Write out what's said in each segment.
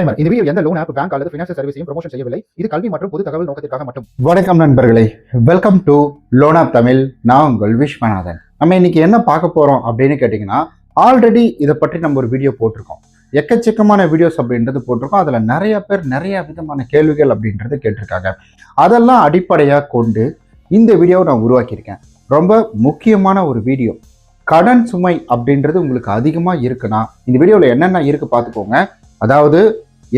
இந்த வீடியோ எந்த loan app bank அல்லது ஃபினான்சியல் சர்வீஸையும் ப்ரொமோஷன் செய்யவில்லை. இது கல்வி மற்றும் பொது தகவல் நோக்கத்திற்காக மட்டும். வணக்கம் நண்பர்களே. Welcome to loan app Tamil நான் உங்கள் விஸ்வநாதன். நம்ம இன்னைக்கு என்ன பார்க்க போறோம் அப்படின்னு கேட்டிங்கன்னா ஆல்ரெடி இதை பற்றி நம்ம ஒரு வீடியோ போட்டிருக்கோம். எக்கச்சக்கமான வீடியோஸ் அப்படின்றது போட்டிருக்கோம். அதில் நிறைய பேர் நிறைய விதமான கேள்விகள் அப்படின்றது கேட்டிருக்காங்க. அதெல்லாம் அடிப்படையாக கொண்டு இந்த வீடியோவை நான் உருவாக்கியிருக்கேன். ரொம்ப முக்கியமான ஒரு வீடியோ கடன் சுமை அப்படின்றது உங்களுக்கு அதிகமாக இருக்குன்னா இந்த வீடியோவில் என்னென்ன இருக்கு பார்த்துக்கோங்க. அதாவது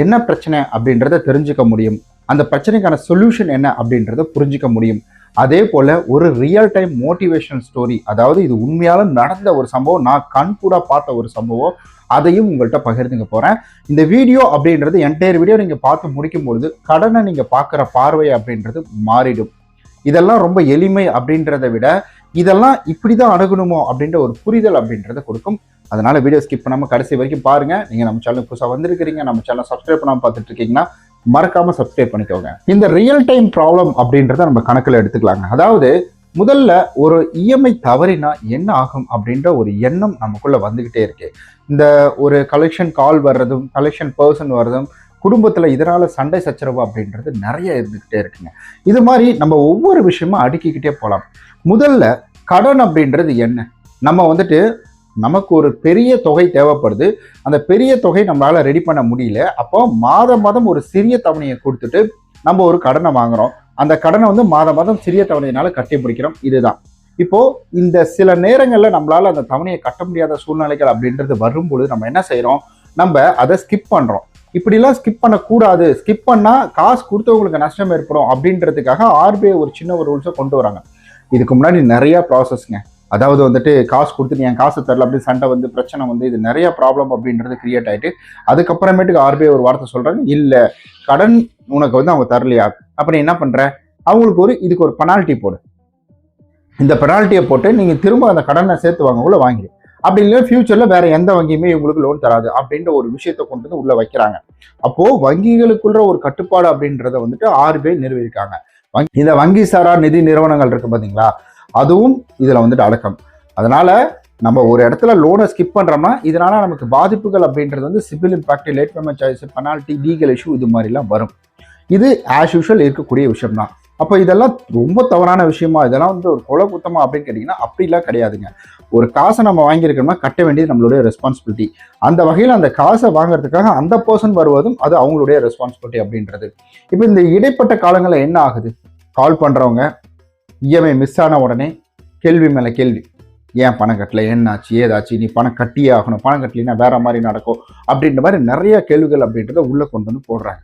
என்ன பிரச்சனை அப்படின்றத தெரிஞ்சுக்க முடியும். அந்த பிரச்சனைக்கான சொல்யூஷன் என்ன அப்படின்றத புரிஞ்சுக்க முடியும். அதே போல ஒரு ரியல் டைம் மோட்டிவேஷனல் ஸ்டோரி அதாவது இது உண்மையால நடந்த ஒரு சம்பவம் நான் கண் கூட பார்த்த ஒரு சம்பவம் அதையும் உங்கள்கிட்ட பகிர்ந்துங்க போறேன். இந்த வீடியோ அப்படின்றது என்டையர் வீடியோ நீங்க பார்த்து முடிக்கும் பொழுது கடனை நீங்க பார்க்குற பார்வை அப்படின்றது மாறிடும். இதெல்லாம் ரொம்ப எளிமை அப்படின்றத விட இதெல்லாம் இப்படிதான் அணுகணுமோ அப்படின்ற ஒரு புரிதல் அப்படின்றத கொடுக்கும். அதனால் வீடியோ ஸ்கிப் பண்ணாமல் கடைசி வரைக்கும் பாருங்கள் நீங்கள் நம்ம சேனல் புதுசாக வந்திருக்கிறீங்க நம்ம சேனல் சப்ஸ்கிரைப் பண்ணாமல் பார்த்துட்டு இருக்கீங்கன்னா சப்ஸ்கிரைப் பண்ணிக்கோங்க. இந்த ரியல் டைம் ப்ராப்ளம் அப்படின்றத நம்ம கணக்கில் எடுத்துக்கலாங்க. அதாவது முதல்ல ஒரு இஎம்ஐ தவறினா என்ன ஆகும் அப்படின்ற ஒரு எண்ணம் நமக்குள்ளே வந்துக்கிட்டே இருக்கு. இந்த ஒரு கலெக்ஷன் கால் வர்றதும் கலெக்ஷன் பர்சன் வர்றதும் குடும்பத்தில் இதனால் சண்டை சச்சரவு அப்படின்றது நிறைய இருந்துக்கிட்டே இருக்குங்க. இது மாதிரி நம்ம ஒவ்வொரு விஷயமும் அடுக்கிக்கிட்டே போகலாம் முதல்ல கடன் அப்படின்றது என்ன? நம்ம வந்துட்டு நமக்கு ஒரு பெரிய தொகை தேவைப்படுது. அந்த பெரிய தொகை நம்மளால ரெடி பண்ண முடியல. அப்போ மாதம் மாதம் ஒரு சிறிய தவணையை கொடுத்துட்டு நம்ம ஒரு கடனை வாங்குறோம். அந்த கடனை வந்து மாதம் மாதம் சிறிய தவணையினால கட்டி பிடிக்கிறோம் இதுதான். இப்போ இந்த சில நேரங்களில் நம்மளால அந்த தவணையை கட்ட முடியாத சூழ்நிலைகள் அப்படின்றது வரும்பொழுது நம்ம என்ன செய்கிறோம் நம்ம அதை ஸ்கிப் பண்றோம். இப்படிலாம் ஸ்கிப் பண்ணக்கூடாது. ஸ்கிப் பண்ணால் காசு கொடுத்தவங்களுக்கு நஷ்டம் ஏற்படும் அப்படின்றதுக்காக ஆர்பிஐ ஒரு சின்ன ஒரு ரூல்ஸை கொண்டு வராங்க. இதுக்கு முன்னாடி நிறையா ப்ராசஸ்ங்க அதாவது வந்துட்டு காசு கொடுத்துட்டு என் காசு தரல அப்படின்னு சண்டை வந்து பிரச்சனை வந்து இது நிறைய ப்ராப்ளம் அப்படின்றது கிரியேட் ஆகிட்டு அதுக்கப்புறமேட்டுக்கு ஆர்பிஐ ஒரு வார்த்தை சொல்கிறாங்க இல்லை கடன் உனக்கு வந்து அவங்க தரலையா? அப்ப நீ என்ன பண்ற? அவங்களுக்கு ஒரு இதுக்கு ஒரு பெனால்ட்டி போடு. இந்த பெனால்ட்டியை போட்டு நீங்கள் திரும்ப அந்த கடனை சேர்த்து வாங்கக்குள்ள வாங்கிடு. அப்படி இல்லை ஃபியூச்சரில் வேற எந்த வங்கியுமே இவங்களுக்கு லோன் தராது அப்படின்ற ஒரு விஷயத்தை கொண்டு வந்து உள்ளே வைக்கிறாங்க. அப்போது வங்கிகளுக்குள்ள ஒரு கட்டுப்பாடு அப்படின்றத வந்துட்டு ஆர்பிஐ நிறுவியிருக்காங்க வங்கி- இந்த வங்கி சாரா நிதி நிறுவனங்கள் இருக்கு பார்த்தீங்களா அதுவும் இதில் வந்துட்டு அடக்கம். அதனால் நம்ம ஒரு இடத்துல லோனை ஸ்கிப் பண்ணுறோம்னா இதனால் நமக்கு பாதிப்புகள் அப்படின்றது வந்து CIBIL impact late payment charges penalty legal issue இது மாதிரிலாம் வரும். இது ஆஸ் யூஷுவல் இருக்கக்கூடிய விஷயம் தான் அப்போ இதெல்லாம் ரொம்ப தவறான விஷயமா இதெல்லாம் வந்து ஒரு கொலை குத்தமா அப்படின்னு கேட்டிங்கன்னா அப்படிலாம் கிடையாதுங்க. ஒரு காசை நம்ம வாங்கியிருக்கோம்னா கட்ட வேண்டியது நம்மளுடைய ரெஸ்பான்சிபிலிட்டி அந்த வகையில் அந்த காசை வாங்குறதுக்காக அந்த பர்சன் வருவதும் அது அவங்களுடைய ரெஸ்பான்சிபிலிட்டி அப்படின்றது. இப்போ இந்த இடைப்பட்ட காலங்களில் என்ன ஆகுது? கால் பண்ணுறவங்க இஎம்ஐ மிஸ் ஆன உடனே கேள்வி மேலே கேள்வி. ஏன் பணம் கட்டல? என்னாச்சு? ஏதாச்சு? நீ பணம் கட்டியே ஆகணும். பணம் கட்டலினா வேற மாதிரி நடக்கும். அப்படின்ற மாதிரி நிறைய கேள்விகள் அப்படின்றத உள்ள கொண்டு வந்து போடுறாங்க.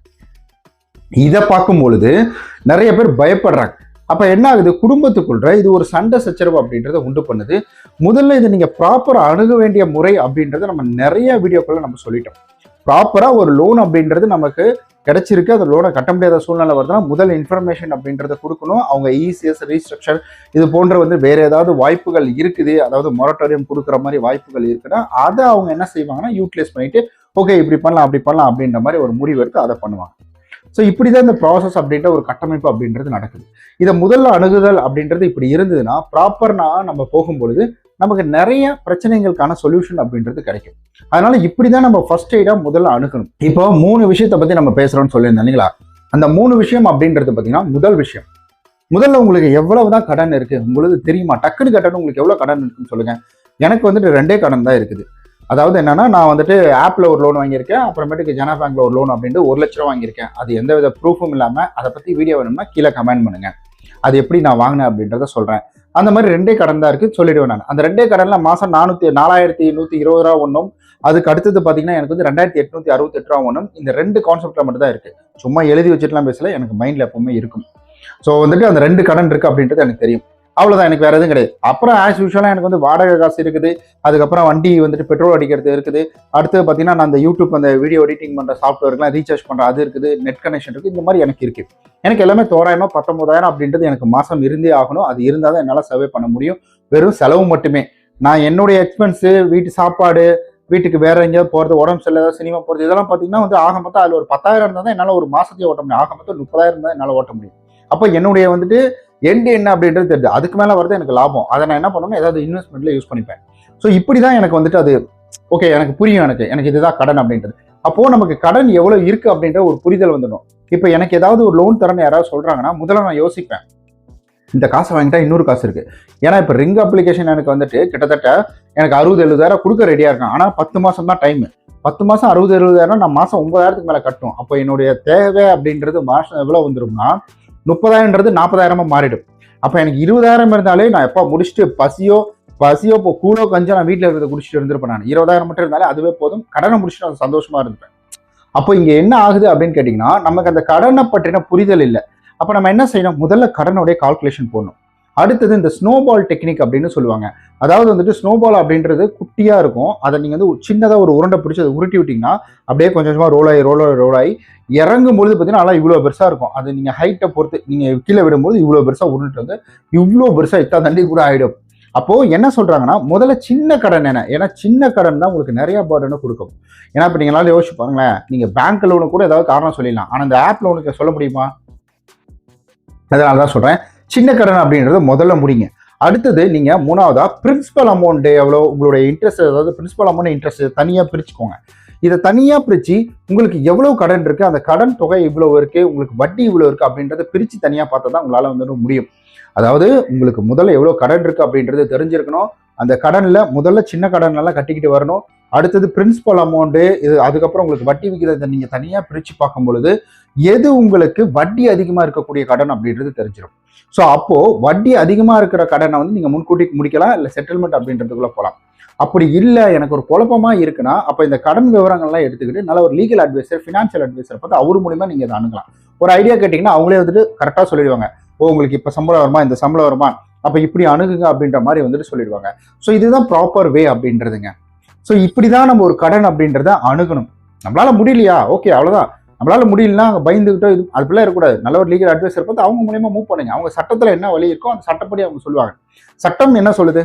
இதை பார்க்கும் பொழுது நிறைய பேர் பயப்படுறாங்க. அப்ப என்ன ஆகுது? குடும்பத்துக்குள்ள இது ஒரு சண்டை சச்சரவு அப்படின்றத உண்டு பண்ணுது. முதல்ல இதை நீங்க ப்ராப்பரா அணுக வேண்டிய முறை அப்படின்றத நம்ம நிறைய வீடியோக்குள்ள நம்ம சொல்லிட்டோம். ப்ராப்பரா ஒரு லோன் அப்படின்றது நமக்கு கிடைச்சிருக்கு. அந்த லோனை கட்ட முடியாத சூழ்நிலை வருதுன்னா முதல் இன்ஃபர்மேஷன் அப்படின்றத கொடுக்கணும். அவங்க இசிஎஸ் ரீஸ்ட்ரக்சர் இது போன்ற வந்து வேற ஏதாவது வாய்ப்புகள் இருக்குது. அதாவது மொரட்டோரியம் கொடுக்குற மாதிரி வாய்ப்புகள் இருக்குன்னா அதை அவங்க என்ன செய்வாங்கன்னா யூட்டிலைஸ் பண்ணிட்டு ஓகே இப்படி பண்ணலாம் அப்படி பண்ணலாம் அப்படின்ற மாதிரி ஒரு முடிவு எடுத்து அதை பண்ணுவாங்க. ஸோ இப்படி தான் இந்த ப்ராசஸ் அப்படின்ற ஒரு கட்டமைப்பு அப்படின்றது நடக்குது. இதை முதல்ல அணுகுதல் அப்படின்றது இப்படி இருந்ததுன்னா ப்ராப்பர்னா நம்ம போகும்பொழுது நமக்கு நிறைய பிரச்சனைகளுக்கான சொல்யூஷன் அப்படின்றது கிடைக்கும். அதனால இப்படிதான் நம்ம ஃபர்ஸ்ட் எய்டா முதல்ல அணுகணும். இப்போ மூணு விஷயத்தை பத்தி நம்ம பேசுறோம்னு சொல்லியிருந்தோம் இல்லைங்களா? அந்த மூணு விஷயம் அப்படின்றது பார்த்தீங்கன்னா முதல் விஷயம். முதல்ல உங்களுக்கு எவ்வளவுதான் கடன் இருக்கு உங்களுக்கு தெரியுமா? டக்குன்னு கட்டணும் உங்களுக்கு எவ்வளவு கடன் இருக்குன்னு சொல்லுங்க. எனக்கு வந்துட்டு ரெண்டே கடன் தான் இருக்குது. அதாவது என்னன்னா நான் வந்துட்டு ஆப்ல ஒரு லோன் வாங்கியிருக்கேன் அப்புறமேட்டுக்கு ஜனா பேங்க்ல ஒரு லோன் அப்படின்ட்டு ஒரு லட்ச ரூபா வாங்கியிருக்கேன். அது எந்த வித ப்ரூஃபும் இல்லாம அதை பத்தி வீடியோ வேணும்னா கீழே கமெண்ட் பண்ணுங்க. அது எப்படி நான் வாங்கினேன் அப்படின்றத சொல்றேன். அந்த மாதிரி ரெண்டே கடன் தான் இருக்கு. சொல்லிடுவேன் நான். அந்த ரெண்டே கடன்ல மாசம் நானூற்றி நாலாயிரத்தி நூற்றி இருபது ரூபா ஒன்றும் அதுக்கு அடுத்தது பார்த்தீங்கன்னா எனக்கு வந்து ரெண்டாயிரத்தி எட்நூத்தி அறுபத்தி எட்டு ரூபா ஒன்றும் இந்த ரெண்டு கான்செப்டில் மட்டும் தான் இருக்கு. சும்மா எழுதி வச்சுட்டுலாம் பேசல எனக்கு மைண்ட்ல எப்பவுமே இருக்கும். ஸோ வந்துட்டு அந்த ரெண்டு கடன் இருக்கு அப்படின்றது எனக்கு தெரியும். அவ்வளோதான் எனக்கு வேற எதுவும் கிடையாது. அப்புறம் ஆஸ் யூஷுவலாக எனக்கு வந்து வாடகை காசு இருக்குது. அதுக்கப்புறம் வண்டி வந்துட்டு பெட்ரோல் அடிக்கிறது இருக்குது. அடுத்து பார்த்தீங்கன்னா நான் அந்த யூடியூப் அந்த வீடியோ எடிட்டிங் பண்ணுற சாஃப்ட்வேர்க்குலாம் ரீசார்ஜ் பண்ணுற அது இருக்குது நெட் கனெக்ஷன் இருக்குது இந்த மாதிரி எனக்கு இருக்குது எனக்கு எல்லாமே தோராயமாக பத்தொம்பதாயிரம் அப்படின்றது எனக்கு மாதம் இருந்தே ஆகணும். அது இருந்தால் தான் என்னால் சர்வே பண்ண முடியும். வெறும் செலவு மட்டுமே. நான் என்னுடைய எக்ஸ்பென்ஸு வீட்டு சாப்பாடு வீட்டுக்கு வேற எங்கேயாவது போகிறது உடம்பு சரியில்லை ஏதாவது சினிமா போகிறது இதெல்லாம் பார்த்தீங்கன்னா வந்து ஆக மொத்தம் அதில் ஒரு பத்தாயிரம் இருந்தால் தான் என்னால் ஒரு மாதத்தையே ஓட்ட முடியும். ஆக மொத்தம் முப்பதாயிரம் இருந்தால் என்னால் ஓட்ட முடியும். அப்போ என்னுடைய வந்துட்டு எண்டு என்ன அப்படின்றது தெரியுது அதுக்கு மேலே வருது எனக்கு லாபம். அதை நான் என்ன பண்ணணும் ஏதாவது இன்வெஸ்ட்மெண்ட்ல யூஸ் பண்ணிப்பேன். ஸோ இப்படி தான் எனக்கு வந்துட்டு அது ஓகே எனக்கு புரியும் எனக்கு. எனக்கு இதுதான் கடன் அப்படின்றது. அப்போது நமக்கு கடன் எவ்வளோ இருக்குது அப்படின்ற ஒரு புரிதல் வந்துடும். இப்போ எனக்கு ஏதாவது ஒரு லோன் தரேன்னு யாராவது சொல்கிறாங்கன்னா முதல்ல நான் யோசிப்பேன். இந்த காசை வாங்கிட்டா இன்னொரு காசு இருக்குது ஏன்னா இப்போ ரிங் அப்ளிகேஷன் எனக்கு வந்துட்டு கிட்டத்தட்ட எனக்கு அறுபது எழுபதாயிரம் கொடுக்க ரெடியாக இருக்கேன். ஆனால் பத்து மாதம் தான் டைம் பத்து மாதம் அறுபது எழுபதாயிரம் நான் மாதம் ஒன்பதாயிரத்துக்கு மேலே கட்டும். அப்போ என்னுடைய தேவை அப்படின்றது மாதம் எவ்வளோ வந்துரும்னா முப்பதாயிரம்ன்றது நாற்பதாயிரமா மாறிடும். அப்போ எனக்கு இருபதாயிரம் இருந்தாலே நான் எப்போ முடிச்சுட்டு பசியோ பசியோ இப்போ கூலோ கஞ்சோ நான் வீட்டில் இருக்கிறத குடிச்சிட்டு இருந்திருப்பேன் நான். இருபதாயிரம் மட்டும் இருந்தாலே அதுவே போதும். கடனை முடிச்சுட்டு நான் சந்தோஷமா இருந்திருப்பேன். அப்போ இங்கே என்ன ஆகுது அப்படின்னு கேட்டிங்கன்னா நமக்கு அந்த கடனை பற்றின புரிதல் இல்லை. அப்போ நம்ம என்ன செய்யணும்? முதல்ல கடனுடைய கால்குலேஷன் போடணும். அடுத்தது இந்த ஸ்னோபால் டெக்னிக் அப்படின்னு சொல்லுவாங்க. அதாவது வந்துட்டு ஸ்னோபால் அப்படின்றது குட்டியாக இருக்கும். அதை நீங்கள் வந்து சின்னதாக ஒரு உருண்டை பிடிச்சி அதை உருட்டி விட்டிங்கன்னா அப்படியே கொஞ்சம் கொஞ்சமாக ரோல் ஆகி ரோல் ரோல் ஆகி இறங்கும் பொழுது பார்த்தீங்கன்னா நல்லா இவ்வளோ பெருசாக இருக்கும். அது நீங்கள் ஹைட்டை பொறுத்து நீங்கள் கீழே விடும்போது இவ்வளோ பெருசாக உருட்டு வந்து இவ்வளோ பெருசாக இத்தா தண்டி கூட ஆகிடும் அப்போது என்ன சொல்கிறாங்கன்னா முதல்ல சின்ன கடன் என்ன? ஏன்னா சின்ன கடன் தான் உங்களுக்கு நிறையா பேர்டனை கொடுக்கும். ஏன்னா இப்போ நீங்களால யோசிச்சு பாருங்களேன். நீங்கள் பேங்க் லோனு கூட ஏதாவது காரணம் சொல்லிடலாம். ஆனால் இந்த ஆப் லோனுக்கு சொல்ல முடியுமா? அதனால தான் சொல்கிறேன் சின்ன கடன் அப்படின்றது முதல்ல முடிங்க. அடுத்தது நீங்கள் மூணாவதாக பிரின்சிபல் அமௌண்ட்டு எவ்வளோ உங்களுடைய இன்ட்ரெஸ்ட் அதாவது பிரின்சிபல் அமௌண்ட் இன்ட்ரெஸ்ட் தனியாக பிரிச்சுக்கோங்க. இதை தனியாக பிரித்து உங்களுக்கு எவ்வளோ கடன் இருக்குது அந்த கடன் தொகை இவ்வளோ இருக்குது உங்களுக்கு வட்டி இவ்வளோ இருக்குது அப்படின்றத பிரித்து தனியாக பார்த்தா தான் உங்களால் வந்து முடியும். அதாவது உங்களுக்கு முதல்ல எவ்வளோ கடன் இருக்குது அப்படின்றது தெரிஞ்சிருக்கணும். அந்த கடனில் முதல்ல சின்ன கடன் எல்லாம் கட்டிக்கிட்டு வரணும். அடுத்தது பிரின்சிபல் அமௌண்ட்டு இது அதுக்கப்புறம் உங்களுக்கு வட்டி விகிதத்தை நீங்கள் தனியாக பிரித்து பார்க்கும் பொழுது எது உங்களுக்கு வட்டி அதிகமாக இருக்கக்கூடிய கடன் அப்படின்றது தெரிஞ்சிடும் ஸோ அப்போது வட்டி அதிகமாக இருக்கிற கடனை வந்து நீங்கள் முன்கூட்டி முடிக்கலாம் இல்லை செட்டில்மெண்ட் அப்படின்றதுக்குள்ள போகலாம் அப்படி இல்லை எனக்கு ஒரு குழப்பமாக இருக்குன்னா அப்போ இந்த கடன் விவரங்கள்லாம் எடுத்துக்கிட்டு நல்ல ஒரு லீகல் அட்வைசர் ஃபினான்ஷியல் அட்வைசர் பார்த்து அவர் மூலிமா நீங்கள் இதை அணுகலாம். ஒரு ஐடியா கேட்டிங்கன்னா அவங்களே வந்துட்டு கரெக்டாக சொல்லிடுவாங்க. ஓ உங்களுக்கு இப்போ சம்பளம் வருமா இந்த சம்பளம் வருமா? அப்போ இப்படி அணுகுங்க அப்படின்ற மாதிரி வந்துட்டு சொல்லிடுவாங்க. ஸோ இதுதான் ப்ராப்பர் வே அப்படின்றதுங்க. ஸோ இப்படி தான் நம்ம ஒரு கடன் அப்படின்றத அணுகணும். நம்மளால முடியலையா? ஓகே அவ்வளோதான் நம்மளால முடியலன்னா அங்கே பயந்துக்கிட்டோ இது அதுக்குள்ளே இருக்கக்கூடாது. நல்ல ஒரு லீகல் அட்வைசர் பார்த்து அவங்க மூலியமாக மூவ் பண்ணுங்க. அவங்க சட்டத்தில் என்ன வழி இருக்கோ அந்த சட்டப்படி அவங்க சொல்லுவாங்க. சட்டம் என்ன சொல்லுது?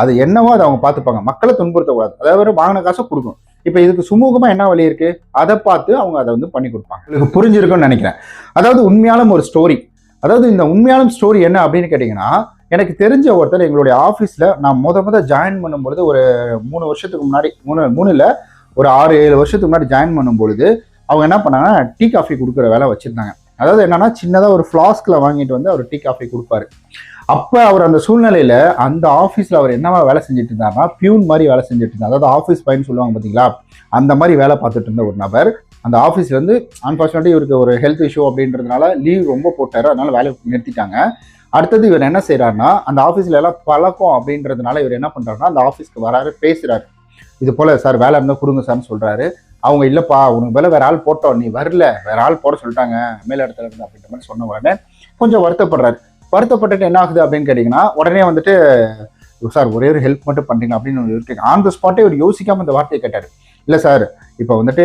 அது என்னவோ அதை அவங்க பார்த்துப்பாங்க. மக்களை துன்புறுத்தக்கூடாது. அதாவது வாங்கின காசை கொடுக்கும் இப்போ இதுக்கு சுமூகமாக என்ன வழி இருக்கு? அதை பார்த்து அவங்க அதை வந்து பண்ணி கொடுப்பாங்க. உங்களுக்கு புரிஞ்சிருக்கும்னு நினைக்கிறேன். அதாவது உண்மையாலும் ஒரு ஸ்டோரி அதாவது இந்த உண்மையாலும் ஸ்டோரி என்ன அப்படின்னு கேட்டிங்கன்னா எனக்கு தெரிஞ்ச ஒருத்தர் எங்களுடைய ஆஃபீஸில் நான் முத முத ஜாயின் பண்ணும்பொழுது ஒரு மூணு வருஷத்துக்கு முன்னாடி மூணு மூணில் ஒரு ஆறு ஏழு வருஷத்துக்கு முன்னாடி ஜாயின் பண்ணும் பொழுது அவங்க என்ன பண்ணாங்கன்னா டீ காஃபி கொடுக்குற வேலை வச்சுருந்தாங்க. அதாவது என்னன்னா சின்னதாக ஒரு ஃப்ளாஸ்கில் வாங்கிட்டு வந்து அவர் டீ காஃபி கொடுப்பாரு. அப்போ அவர் அந்த சூழ்நிலையில் அந்த ஆஃபீஸில் அவர் என்னவா வேலை செஞ்சுட்டு இருந்தாருன்னா பியூன் மாதிரி வேலை செஞ்சுட்டு இருந்தார். அதாவது ஆஃபீஸ் பையன் சொல்லுவாங்க பார்த்தீங்களா அந்த மாதிரி வேலை பார்த்துட்டு இருந்த ஒரு நபர். அந்த ஆஃபீஸ்லேருந்து இருந்து இவருக்கு ஒரு ஹெல்த் இஷ்யூ அப்படின்றதுனால லீவ் ரொம்ப போட்டார். அதனால வேலையை நிறுத்திட்டாங்க. அடுத்தது இவர் என்ன செய்கிறாருன்னா அந்த ஆஃபீஸில் எல்லாம் பழக்கம் அப்படின்றதுனால இவர் என்ன பண்ணுறாருன்னா அந்த ஆஃபீஸ்க்கு வராரு பேசுகிறாரு இது போல் சார் வேலை இருந்தால் கொடுங்க சார்னு சொல்கிறாரு அவங்க இல்லைப்பா உனக்கு வேலை வேற ஆள் போட்டோம் நீ வரல வேற ஆள் போட சொல்லிட்டாங்க மேல இடத்துல இருந்து அப்படின்ற மாதிரி சொன்ன உடனே கொஞ்சம் வருத்தப்படுறாரு. வருத்தப்பட்டுட்டு என்ன ஆகுது அப்படின்னு கேட்டிங்கன்னா உடனே வந்துட்டு சார் ஒரே ஒரு ஹெல்ப் மட்டும் பண்ணுறீங்க அப்படின்னு இருக்கு ஆன் த ஸ்பாட்டே இவர் யோசிக்காமல் இந்த வார்த்தையை கேட்டார். இல்லை சார் இப்போ வந்துட்டு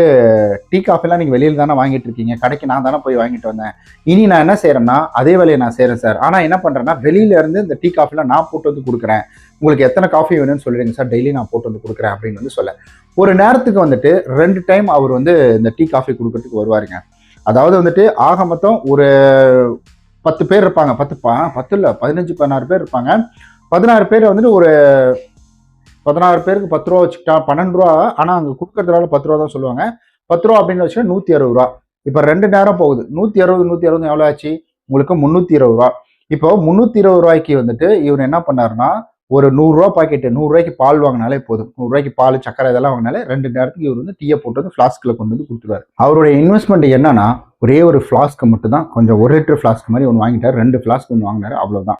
டீ காஃபிலாம் நீங்கள் வெளியில் தானே வாங்கிட்டு இருக்கீங்க. கடைக்கு நான் தானே போய் வாங்கிட்டு வந்தேன். இனி நான் என்ன செய்கிறேன்னா அதே வேலையை நான் செய்கிறேன் சார். ஆனால் என்ன பண்ணுறேன்னா வெளியில இருந்து இந்த டீ காஃபிலாம் நான் போட்டு வந்து கொடுக்குறேன். உங்களுக்கு எத்தனை காஃபி வேணும்னு சொல்லிடுங்க சார். டெய்லி நான் போட்டு வந்து கொடுக்குறேன் அப்படின்னு வந்து சொல்ல. ஒரு நேரத்துக்கு வந்துட்டு ரெண்டு டைம் அவர் வந்து இந்த டீ காஃபி கொடுக்கறதுக்கு வருவாருங்க. அதாவது வந்துட்டு ஆக மொத்தம் ஒரு பத்து பேர் இருப்பாங்க. பத்து பா பத்து இல்லை பதினஞ்சு பதினாறு பேர் இருப்பாங்க. பதினாறு பேர் வந்துட்டு ஒரு பதினாறு பேருக்கு பத்து ரூபா வச்சுக்கிட்டா பன்னெண்டு ரூபா ஆனால் அங்கே கொடுக்கறதுனால பத்து ரூபா தான் சொல்லுவாங்க. பத்து ரூபா அப்படின்னு வச்சுன்னா நூற்றி அறுபது ரூபா. இப்போ ரெண்டு நேரம் போகுது. நூற்றி அறுபது நூற்றி அறுபது எவ்வளோ ஆச்சு? உங்களுக்கு முந்நூற்றி இருபது ரூபா. இப்போ முந்நூற்றி இருபது ரூபாய்க்கு வந்துட்டு இவர் என்ன பண்ணாருன்னா ஒரு நூறுரூவா பாக்கெட்டு நூறுரூவாய்க்கு பால் வாங்கினாலே போதும். நூறுரூவாய்க்கு பால் சக்கரை இதெல்லாம் வாங்கினாலே ரெண்டு நேரத்துக்கு இவர் வந்து டீயை போட்டு வந்து ஃப்ளாஸ்கில் கொண்டு வந்து கொடுத்துருவாரு. அவருடைய இன்வெஸ்ட்மெண்ட் என்னன்னா ஒரே ஒரு ஃப்ளாஸ்க்கு மட்டும் தான் கொஞ்சம் ஒரு லிட்டர் ஃப்ளாஸ்க் மாதிரி ஒன்று வாங்கிட்டார். ரெண்டு ஃப்ளாஸ்க் ஒன்று வாங்கினாரு. அவ்வளோதான்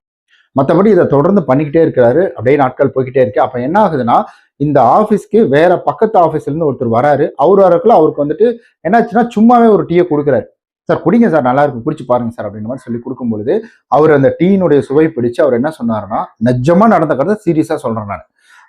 மற்றபடி இதை தொடர்ந்து பண்ணிக்கிட்டே இருக்கிறாரு. அப்படியே நாட்கள் போய்கிட்டே இருக்கு. அப்போ என்ன ஆகுதுன்னா இந்த ஆஃபீஸ்க்கு வேற பக்கத்து ஆஃபீஸ்லேருந்து ஒருத்தர் வராரு. அவர் வரக்குள்ள அவருக்கு வந்துட்டு என்னாச்சுன்னா சும்மாவே ஒரு டீயை கொடுக்குறாரு. சார் குடிங்க சார் நல்லா இருக்கும் குடிச்சு பாருங்க சார் அப்படின்ற மாதிரி சொல்லி கொடுக்கும்பொழுது அவர் அந்த டீயினுடைய சுவை பிடிச்சு அவர் என்ன சொன்னார்னா நிஜமா நடந்த கதை சீரியஸாக சொல்றேன் நான்.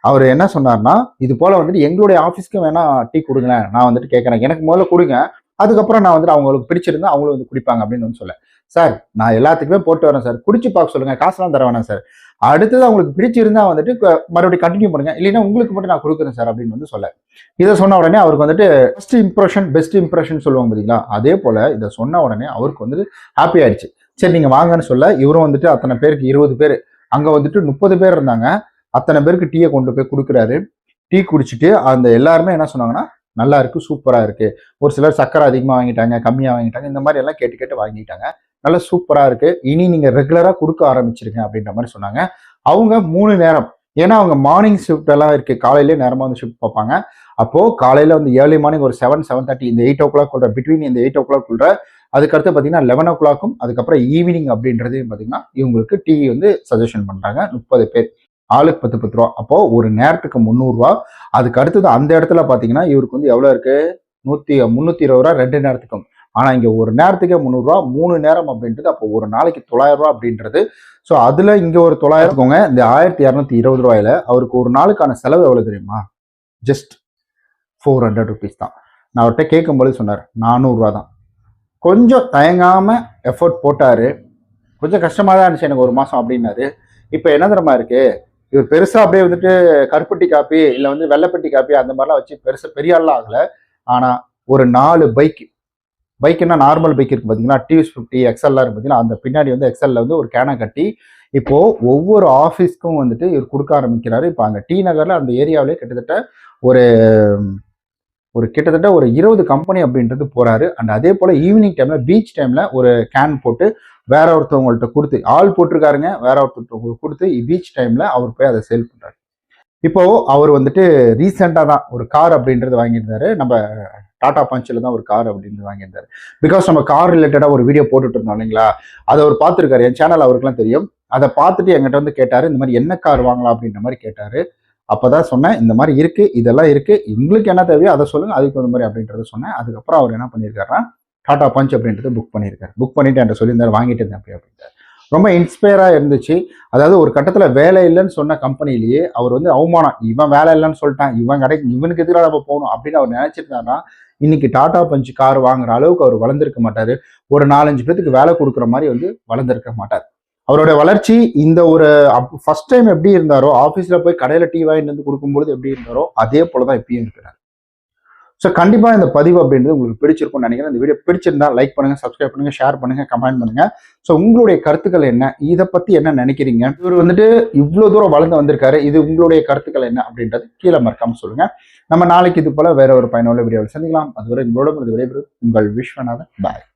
அவர் என்ன சொன்னார்னா இது போல வந்துட்டு எங்களுடைய ஆஃபீஸ்க்கு வேணா டீ கொடுங்களேன். நான் வந்துட்டு கேட்குறேன். எனக்கு முதல்ல கொடுங்க. அதுக்கப்புறம் நான் வந்துட்டு அவங்களுக்கு பிடிச்சிருந்தா அவங்களும் வந்து குடிப்பாங்க அப்படின்னு வந்து சொல்ல சார் நான் எல்லாத்துக்குமே போட்டு வரேன் சார். குடிச்சு பார்க்க சொல்லுங்க. காசுலாம் தர வேணாம் சார். அடுத்தது அவங்களுக்கு பிடிச்சிருந்தா வந்துட்டு மறுபடியும் கண்டினியூ பண்ணுங்க. இல்லைன்னா உங்களுக்கு மட்டும் நான் கொடுக்குறேன் சார் அப்படின்னு வந்து சொல்ல இதை சொன்ன உடனே அவருக்கு வந்துட்டு ஃபர்ஸ்ட் இம்ப்ரெஷன் பெஸ்ட் இம்ப்ரெஷன் சொல்லுவாங்க பார்த்தீங்களா அதே போல இதை சொன்ன உடனே அவருக்கு வந்துட்டு ஹாப்பி ஆயிடுச்சு. சரி நீங்க வாங்கன்னு சொல்ல இவரும் வந்துட்டு அத்தனை பேருக்கு இருபது பேர் அங்க வந்துட்டு முப்பது பேர் இருந்தாங்க. அத்தனை பேருக்கு டீயை கொண்டு போய் கொடுக்குறாரு. டீ குடிச்சிட்டு அந்த எல்லாருமே என்ன சொன்னாங்கன்னா நல்லா இருக்குது சூப்பராக இருக்குது ஒரு சிலர் சக்கரை அதிகமாக வாங்கிட்டாங்க கம்மியாக வாங்கிட்டாங்க இந்த மாதிரி எல்லாம் கேட்டு கேட்டு வாங்கிட்டாங்க. நல்லா சூப்பராக இருக்குது இனி நீங்கள் ரெகுலராக கொடுக்க ஆரம்பிச்சிருங்க அப்படின்ற மாதிரி சொன்னாங்க. அவங்க மூணு நேரம் ஏன்னா அவங்க மார்னிங் ஷிஃப்ட் எல்லாம் இருக்குது காலையிலே நேரமாக வந்து ஷிஃப்ட் பார்ப்பாங்க. அப்போது காலையில் வந்து ஏர்லி மார்னிங் ஒரு செவன் செவன் தேர்ட்டி இந்த எயிட் ஓ கிளாக் உள்ள பிட்வீன் இந்த எயிட் ஓ கிளாக் உள்ள அதுக்கடுத்து பார்த்தீங்கன்னா லெவன் ஓ கிளாக்கும் அதுக்கப்புறம் ஈவினிங் அப்படின்றது பார்த்தீங்கன்னா இவங்களுக்கு டீ வந்து சஜஷன் பண்ணுறாங்க முப்பது பேர். ஆளுக்கு பத்து பத்து ரூபா. அப்போ ஒரு நேரத்துக்கு முந்நூறுரூவா அதுக்கு அடுத்தது அந்த இடத்துல பார்த்தீங்கன்னா இவருக்கு வந்து எவ்வளோ இருக்கு? நூற்றி முந்நூற்றி இருபது ரூபா ரெண்டு நேரத்துக்கும். ஆனால் இங்கே ஒரு நேரத்துக்கே முந்நூறுரூவா மூணு நேரம் அப்படின்றது அப்போ ஒரு நாளைக்கு தொள்ளாயிரம் ரூபா அப்படின்றது. ஸோ அதில் இங்கே ஒரு தொள்ளாயிரம் இருக்கோங்க இந்த ஆயிரத்தி இரநூத்தி இருபது ரூபாயில அவருக்கு ஒரு நாளுக்கான செலவு எவ்வளோ தெரியுமா? ஜஸ்ட் ஃபோர் ஹண்ட்ரட் ருபீஸ் தான். நான் அவர்கிட்ட கேட்கும்போது சொன்னார் நானூறுரூவா தான். கொஞ்சம் தயங்காம எஃபோர்ட் போட்டாரு. கொஞ்சம் கஷ்டமாக தான் இருந்துச்சு எனக்கு ஒரு மாதம் அப்படின்னாரு. இப்போ என்ன தரமா இருக்கு? இவர் பெருசாக அப்படியே வந்துட்டு கருப்பட்டி காப்பி இல்லை வந்து வெள்ளைப்பட்டி காப்பி அந்த மாதிரிலாம் வச்சு பெருசாக பெரிய ஆள்லாம் ஆகலை. ஆனால் ஒரு நாலு பைக் பைக்குன்னா நார்மல் பைக் இருக்கு பார்த்தீங்கன்னா டிவிஎஸ் ஃபிஃப்டி எக்ஸல்லாம் இருக்கு பார்த்தீங்கன்னா அந்த பின்னாடி வந்து எக்ஸல்ல வந்து ஒரு கேனை கட்டி இப்போ ஒவ்வொரு ஆஃபீஸ்க்கும் வந்துட்டு இவர் கொடுக்க ஆரம்பிக்கிறாரு. இப்போ அங்கே டி நகர்ல அந்த ஏரியாவிலே கிட்டத்தட்ட ஒரு ஒரு கிட்டத்தட்ட ஒரு இருபது கம்பெனி அப்படின்றது போறாரு. அண்ட் அதே போல ஈவினிங் டைம்ல பீச் டைம்ல ஒரு கேன் போட்டு வேற ஒருத்தவங்கள்ட்ட கொடுத்து ஆள் போட்டிருக்காருங்க வேற ஒருத்தவங்க கொடுத்து பீச் டைம்ல அவர் போய் அதை சேல் பண்றாரு. இப்போ அவர் வந்துட்டு ரீசெண்டாக தான் ஒரு கார் அப்படின்றது வாங்கியிருந்தாரு. நம்ம டாடா பஞ்சில் தான் ஒரு கார் அப்படின்றது வாங்கியிருந்தாரு. பிகாஸ் நம்ம கார் ரிலேட்டடாக ஒரு வீடியோ போட்டுட்டு இருந்தோம் இல்லைங்களா? அதை அவர் பார்த்துருக்காரு. என் சேனல் அவருக்குலாம் தெரியும். அதை பார்த்துட்டு எங்கிட்ட வந்து கேட்டார் இந்த மாதிரி என்ன கார் வாங்கலாம்? அப்படின்ற மாதிரி கேட்டார். அப்பதான் சொன்னேன் இந்த மாதிரி இருக்கு இதெல்லாம் இருக்கு உங்களுக்கு என்ன தேவையோ அதை சொல்லுங்க அதுக்கு தகுந்த மாதிரி அப்படின்றத சொன்னேன். அதுக்கப்புறம் அவர் என்ன பண்ணியிருக்காருன்னா டாடா பஞ்ச் அப்படின்றத புக் பண்ணியிருக்காரு. புக் பண்ணிட்டு என்கிட்ட சொல்லியிருந்தார் வாங்கிட்டு இருந்தேன் அப்படி அப்படின்ட்டு. ரொம்ப இன்ஸ்பயராக இருந்துச்சு. அதாவது ஒரு கட்டத்தில் வேலை இல்லைன்னு சொன்ன கம்பெனிலேயே அவர் வந்து அவமானம் இவன் வேலை இல்லைன்னு சொல்லிட்டான் இவன் கிடைக்கும் இவனுக்கு எதிராக நம்ம போகணும் அப்படின்னு அவர் நினைச்சிருந்தாருன்னா இன்னைக்கு டாடா பஞ்ச் கார் வாங்குற அளவுக்கு அவர் வளர்ந்துருக்க மாட்டார். ஒரு நாலஞ்சு பேத்துக்கு வேலை கொடுக்குற மாதிரி வந்து வளர்ந்துருக்க மாட்டார். அவரோட வளர்ச்சி இந்த ஒரு ஃபர்ஸ்ட் டைம் எப்படி இருந்தாரோ ஆஃபீஸில் போய் கடையில் டீ வாங்கிட்டு வந்து கொடுக்கும்போது எப்படி இருந்தாரோ அதே போலதான் இப்பயும் இருக்கிறார் ஸோ கண்டிப்பாக இந்த பதிவு அப்படின்றது உங்களுக்கு பிடிச்சிருக்கும்னு நினைக்கிறேன். இந்த வீடியோ பிடிச்சிருந்தா லைக் பண்ணுங்க சப்ஸ்கிரைப் பண்ணுங்க ஷேர் பண்ணுங்க கமெண்ட் பண்ணுங்க. ஸோ உங்களுடைய கருத்துக்கள் என்ன? இதை பத்தி என்ன நினைக்கிறீங்க? இவர் வந்துட்டு இவ்வளோ தூரம் வளர்ந்து வந்திருக்காரு. இது உங்களுடைய கருத்துக்கள் என்ன அப்படின்றது கீழே மறக்காம சொல்லுங்க. நம்ம நாளைக்கு இது போல வேற ஒரு பயனுள்ள வீடியோவில் சந்திக்கலாம். அதுவரை உங்களோட விடைபெறும் உங்கள் விஸ்வநாதன். பாய்